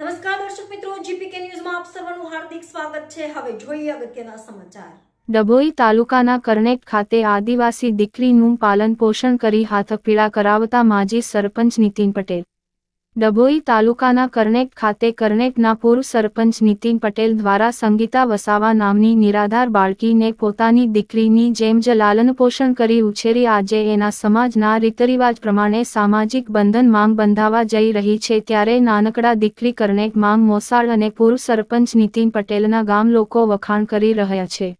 નમસ્કાર દર્શક મિત્રો, જીપીકે ન્યૂઝમાં આપ સર્વનું હાર્દિક સ્વાગત છે. હવે જોઈએ અગત્યના સમાચાર. ડભોઈ તાલુકાના કરણેક ખાતે આદિવાસી દીકરીનું પાલન પોષણ કરી હાથપીળા કરાવતા માજી સરપંચ નીતિન પટેલ. ડભોઈ તાલુકાના કરનેક ખાતે કરનેકના પૂર્વ સરપંચ નીતિન પટેલ દ્વારા સંગીતા વસાવા નામની નિરાધાર બાળકીને પોતાની દીકરીની જેમ જ લાલનપોષણ કરી ઉછેરી આજે એના સમાજના રીતરિવાજ પ્રમાણે સામાજિક બંધન માંગ બંધાવા જઈ રહી છે ત્યારે નાનકડા દીકરી કરનેક માંગ મોસાળ અને પૂર્વ સરપંચ નીતિન પટેલના ગામ લોકો વખાણ કરી રહ્યા છે.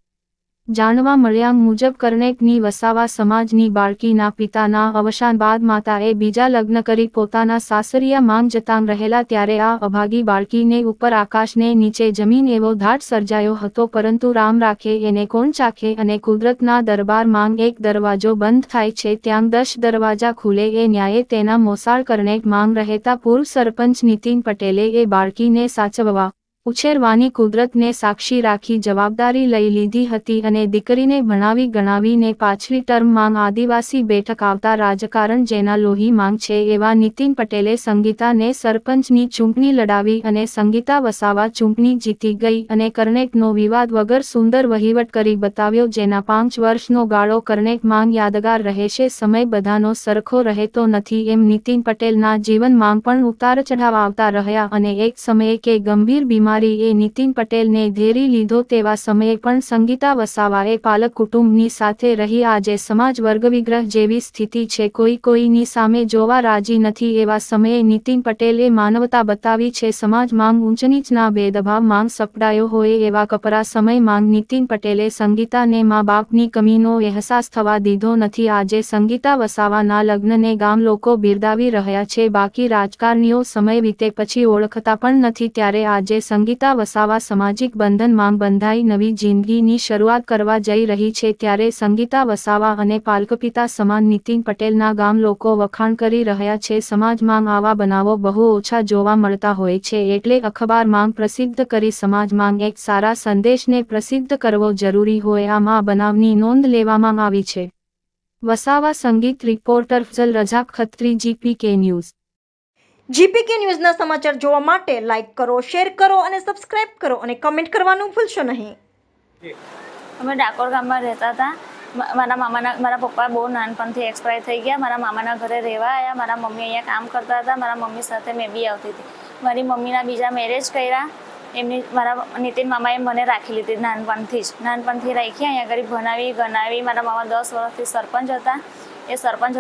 જાણવા મળ્યા મુજબ કર્ણેકની વસાવા સમાજની બાળકીના પિતાના અવસાન બાદ માતાએ બીજા લગ્ન કરી પોતાના સાસરિયા માંગ જતાં રહેલા ત્યારે આ અભાગી બાળકીને ઉપર આકાશને નીચે જમીન એવો ધાટ સર્જાયો હતો પરંતુ રામ રાખે એને કોણ ચાખે અને કુદરતના દરબાર માંગ એક દરવાજો બંધ થાય છે ત્યાં દસ દરવાજા ખુલે એ ન્યાયે તેના મોસાળ કર્ણેક માંગ રહેતા પૂર્વ સરપંચ નીતિન પટેલે એ બાળકીને સાચવવા ઉછેરવાની કુદરતને સાક્ષી રાખી જવાબદારી લઈ લીધી હતી અને દીકરીને ભણાવી ગણાવીને પાછલી ટર્મ માંગ આદિવાસી બેઠક આવતા રાજકારણ જેના લોહી માંગ છે એવા નીતિન પટેલે સંગીતાને સરપંચની ચૂંટણી લડાવી અને સંગીતા વસાવા ચૂંટણી જીતી ગઈ અને કર્ણેકનો વિવાદ વગર સુંદર વહીવટ કરી બતાવ્યો જેના પાંચ વર્ષનો ગાળો કર્ણેક માંગ યાદગાર રહેશે સમય બધાનો સરખો રહેતો નથી એમ નીતિન પટેલના જીવન માંગ પણ ઉતાર ચઢાવ આવતા રહ્યા અને એક સમયે કે ગંભીર બીમારી એ નીતિન પટેલને ઘેરી લીધો તેવા સમયે પણ સંગીતા વસાવાએ પાલક કુટુંબની સાથે રહી આજે સમાજ વર્ગ વિગ્રહ જેવી સ્થિતિ છે. કોઈ કોઈની સામે જોવા રાજી નથી એવા સમયે નીતિન પટેલે માનવતા બતાવી છે. સમાજ માંગ ઊંચનીચના ભેદભાવ માંગ સપડાયો હોય એવા કપરા સમય માંગ નીતિન પટેલે સંગીતાને મા બાપની કમીનો અહેસાસ થવા દીધો નથી. આજે સંગીતા વસાવાના લગ્નને ગામ લોકો બિરદાવી રહ્યા છે. બાકી રાજકારણીઓ સમય વીતે પછી ઓળખતા પણ નથી. ત્યારે આજે સંગીતા વસાવા સામાજિક બંધન માંગ બંધાઈ નવી જિંદગીની શરૂઆત કરવા જઈ રહી છે ત્યારે સંગીતા વસાવા અને પાલકપિતા સમાન નીતિન પટેલના ગામ લોકો વખાણ કરી રહ્યા છે. સમાજમાં આવા બનાવો બહુ ઓછા જોવા મળતા હોય છે એટલે અખબાર માંગ પ્રસિદ્ધ કરી સમાજમાં એક સારા સંદેશને પ્રસિદ્ધ કરવો જરૂરી હોય આમાં બનાવની નોંધ લેવામાં આવી છે. વસાવા સંગીત reporter Fazal Raza Khatri, GPK news. GPK ન્યૂઝના સમાચાર જોવા માટે લાઈક કરો, શેર કરો અને સબસ્ક્રાઇબ કરો અને કમેન્ટ કરવાનું ભૂલશો નહીં. અમે ડાકોર ગામમાં રહેતા હતા. મારા મામાના, મારા પપ્પા બહુ નાનપણથી એક્સપાયર થઈ ગયા. મારા મામાના ઘરે રહેવા આવ્યા મારા મમ્મી અહીંયા કામ કરતા હતા. મારા મમ્મી સાથે મેં બી આવતી હતી. મારી મમ્મીના બીજા મેરેજ કર્યા. એમની, મારા નીતિન મામાએ મને રાખી લીધી નાનપણથી જ. નાનપણથી રાખી, અહીંયા આગળ ભણાવી, ગણાવી. મારા મામા દસ વર્ષથી સરપંચ હતા. એ સરપંચ